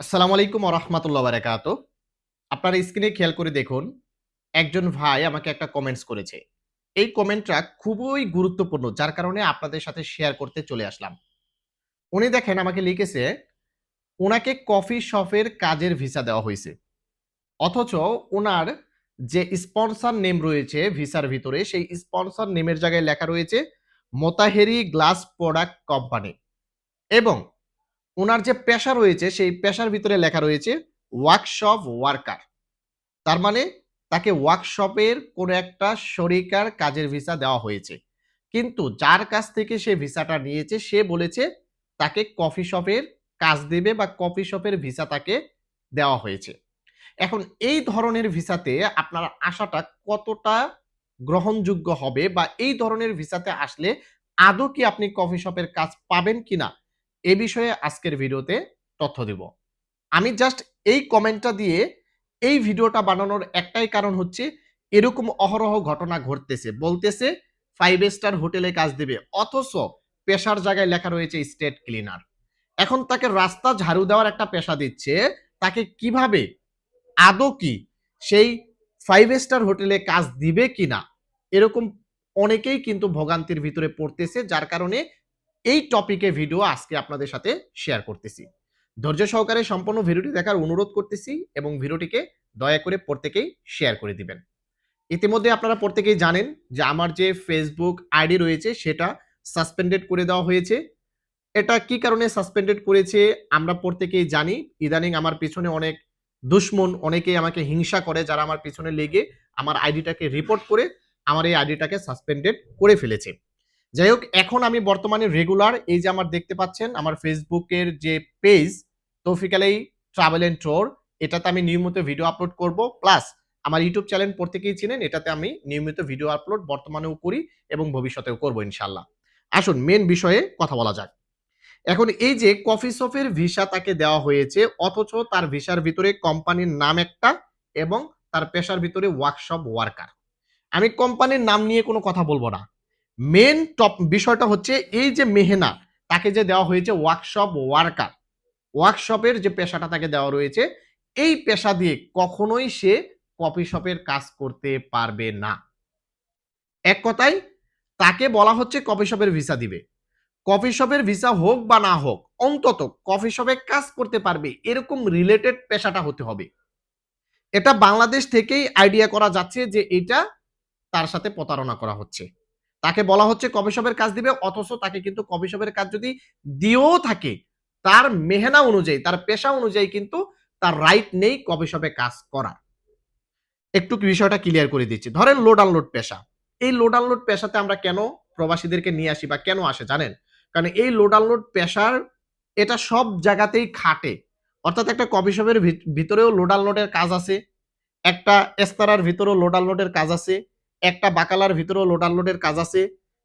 আসসালামু আলাইকুম রহমতুল্লাহ বারাকাত। আপনার স্ক্রিনে খেয়াল করে দেখুন, একজন ভাই আমাকে একটা কমেন্টস করেছে। এই কমেন্টটা খুবই গুরুত্বপূর্ণ, যার কারণে আপনাদের সাথে শেয়ার করতে চলে আসলাম। উনি দেখেন, আমাকে লিখেছে ওনাকে কফি শপের কাজের ভিসা দেওয়া হয়েছে। অথচ ওনার যে স্পন্সর নেম রয়েছে ভিসার ভিতরে, সেই স্পন্সর নেমের জায়গায় লেখা রয়েছে, মোতাহেরি গ্লাস প্রোডাক্ট কোম্পানি। এবং ওনার যে পেশা রয়েছে, সেই পেশার ভিতরে লেখা রয়েছে ওয়ার্কশপ ওয়ার্কার তার মানে তাকে ওয়ার্কশপের কোনো একটা শরিকার কাজের ভিসা দেওয়া হয়েছে। কিন্তু যার কাছ থেকে সে ভিসাটা নিয়েছে, সে বলেছে তাকে কফি শপের কাজ দেবে বা কফি শপের ভিসা তাকে দেওয়া হয়েছে। এখন এই ধরনের ভিসাতে আপনার আশাটা কতটা গ্রহণযোগ্য হবে বা এই ধরনের ভিসাতে আসলে আদৌ কি আপনি কফি শপের কাজ পাবেন কিনা এ বিষয়ে আজকের ভিডিওতে তথ্য দেব। আমি জাস্ট এই কমেন্টটা দিয়ে এই ভিডিওটা বানানোর একটাই কারণ হচ্ছে, এরকম অহরহ ঘটনা ঘটতেছে। বলতেছে ফাইভ স্টার হোটেলে কাজ দেবে, অথচ পেশার জায়গায় লেখা রয়েছে স্টেট ক্লিনার এখন তাকে রাস্তা ঝাড়ু দেওয়ার একটা পেশা দিচ্ছে, তাকে কীভাবে, আদৌ কি সেই ফাইভ স্টার হোটেলে কাজ দিবে কিনা, এরকম অনেকেই কিন্তু ভোগান্তির ভিতরে পড়তেছে, যার কারণে এই টপিকে ভিডিও আজকে আপনাদের সাথে শেয়ার করতেছি। ধৈর্য সহকারে সম্পূর্ণ ভিডিওটি দেখার অনুরোধ করতেছি এবং ভিডিওটিকে দয়া করে প্রত্যেকেই শেয়ার করে দিবেন। ইতিমধ্যে আপনারা প্রত্যেকেই জানেন যে আমার যে ফেসবুক আইডি রয়েছে সেটা সাসপেন্ডেড করে দেওয়া হয়েছে। এটা কি কারণে সাসপেন্ডেড করেছে আমরা প্রত্যেকেই জানি। ইদানিং আমার পিছনে অনেক দুশ্মন, অনেকেই আমাকে হিংসা করে যারা আমার পিছনে লেগে আমার আইডিটাকে রিপোর্ট করে আমার এই আইডিটাকে সাসপেন্ডেড করে ফেলেছে। যাই হোক এখন আমি বর্তমানে রেগুলার এই যে আমার দেখতে পাচ্ছেন, আমার ফেসবুকের যে পেজ তৌফিকালাই ট্রাভেল এন্ড টোর এটাতে আমি নিয়মিত ভিডিও আপলোড করব। প্লাস আমার ইউটিউব চ্যানেল প্রত্যেকেই চিনেন, এটাতে আমি নিয়মিত ভিডিও আপলোড বর্তমানেও করি এবং ভবিষ্যতেও করব ইনশাল্লাহ আসুন মেন বিষয়ে কথা বলা যাক। এখন এই যে কফি শপের ভিসা তাকে দেওয়া হয়েছে, অথচ তার ভিসার ভিতরে কোম্পানির নাম একটা এবং তার পেশার ভিতরে ওয়ার্কশপ ওয়ার্কার আমি কোম্পানির নাম নিয়ে কোনো কথা বলব না। মেন টপ বিষয়টা হচ্ছে এই যে মেহনা, তাকে যে দেওয়া হয়েছে ওয়ার্কশপ ওয়ার্কার ওয়ার্কশপের যে পেশাটা তাকে দেওয়া রয়েছে, এই পেশা দিয়ে কখনোই সে কফি শপের কাজ করতে পারবে না। এক কথায়, তাকে বলা হচ্ছে কফি শপের ভিসা দিবে। কফি শপের ভিসা হোক বা না হোক, অন্তত কফি শপে কাজ করতে পারবে, এরকম রিলেটেড পেশাটা হতে হবে। এটা বাংলাদেশ থেকেই আইডিয়া করা যাচ্ছে যে এটা তার সাথে প্রতারণা করা হচ্ছে। তাকে বলা হচ্ছে কফি কাজ দিবে, অথচ তাকে কিন্তু কবিশপের কাজ যদি দিয়েও থাকে, তার মেহনা অনুযায়ী, তার পেশা অনুযায়ী কিন্তু তার রাইট নেই কফি কাজ করার। একটু বিষয়টা ক্লিয়ার করে দিচ্ছি। ধরেন লোড আনলোড পেশা। এই লোড আনলোড পেশাতে আমরা কেন প্রবাসীদেরকে নিয়ে আসি বা কেন আসে জানেন? কারণ এই লোড আনলোড পেশার এটা সব জায়গাতেই খাটে। অর্থাৎ একটা কফি ভিতরেও লোড আনলোডের কাজ আছে, একটা এস্তারার ভিতরেও লোড আনলোডের কাজ আছে একটা বাকালার ভিতরেও লোড আনলোডের কাজ আছে,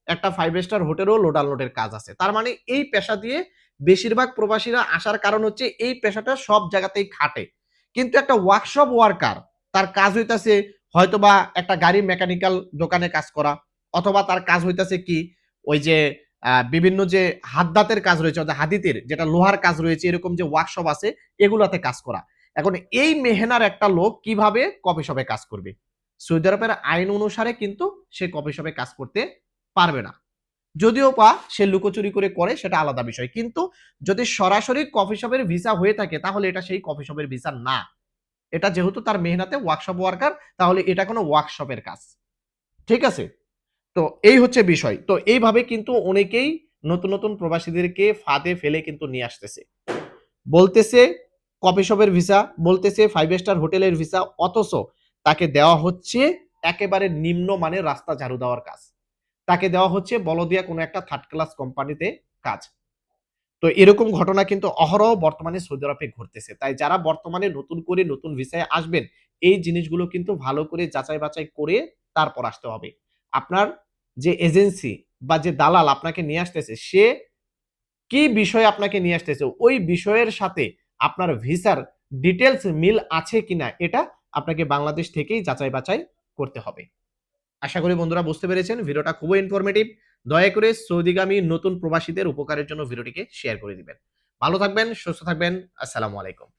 একটা ফাইভ স্টার হোটেলও লোড আনলোডের কাজ আছে। তার মানে এই পেশা দিয়ে বেশিরভাগ প্রবাসীরা আসার কারণ হচ্ছে এই পেশাটা সব জায়গাতেই খাটে। কিন্তু একটা ওয়ার্কশপ ওয়ার্কার তার কাজ হইতাছে হয়তোবা একটা গাড়ি মেকানিক্যাল দোকানে কাজ করা, অথবা তার কাজ হইতাছে কি, ওই যে বিভিন্ন যে হাদ্দাতের কাজ রয়েছে, অর্থাৎ হাদিতের, যেটা লোহার কাজ রয়েছে, এরকম যে ওয়ার্কশপ আছে, এগুলাতে কাজ করা। এখন এই মেহনার একটা লোক কীভাবে কফি শপে কাজ করবে? সৌদি আরবের আইন অনুসারে কিন্তু সে কফি শপে কাজ করতে পারবে না। যদিও বা সে লুকোচুরি করে করে, সেটা আলাদা বিষয়। কিন্তু যদি সরাসরি কফি শপের ভিসা হয়ে থাকে, তাহলে এটা সেই কফি শপের ভিসা না। এটা যেহেতু তার মেহনাতে ওয়ার্কশপ ওয়ার্কার, তাহলে এটা কোনো ওয়ার্কশপের কাজ। ঠিক আছে? তো এই হচ্ছে বিষয়। তো এইভাবে কিন্তু অনেকেই নতুন নতুন প্রবাসীদেরকে ফাঁদে ফেলে কিন্তু নিয়ে আসতেছে। বলতেছে কফি শপের ভিসা, বলতেছে ফাইভ স্টার হোটেলের ভিসা, অথচ তাকে দেওয়া হচ্ছে একেবারে নিম্ন মানের রাস্তা ঝাড়ু দেওয়ার কাজ। তাকে দেওয়া হচ্ছে বলদিয়া কোনো একটা থার্ড ক্লাস কোম্পানিতে কাজ। তো এরকম ঘটনা কিন্তু অহরহ বর্তমানে সৌদি আরবে ঘটতেছে। তাই যারা বর্তমানে নতুন করে নতুন ভিসায় আসবেন, এই জিনিসগুলো কিন্তু ভালো করে যাচাই বাছাই করে তারপর আসতে হবে। আপনার যে এজেন্সি বা যে দালাল আপনাকে নিয়ে আসতেছে, সে কি বিষয় আপনাকে নিয়ে আসতেছে? ওই বিষয়ের সাথে আপনার ভিসার ডিটেলস মিল আছে কিনা? এটা আপনাকে বাংলাদেশ থেকেই যাচাই বাছাই করতে হবে। আশা করি বন্ধুরা বুঝতে পেরেছেন, ভিডিওটা খুবই ইনফরমেটিভ দয়া করে সৌদিগামী নতুন প্রবাসীদের উপকারের জন্য ভিডিওটিকে শেয়ার করে দিবেন। ভালো থাকবেন, সুস্থ থাকবেন, আসসালামু আলাইকুম।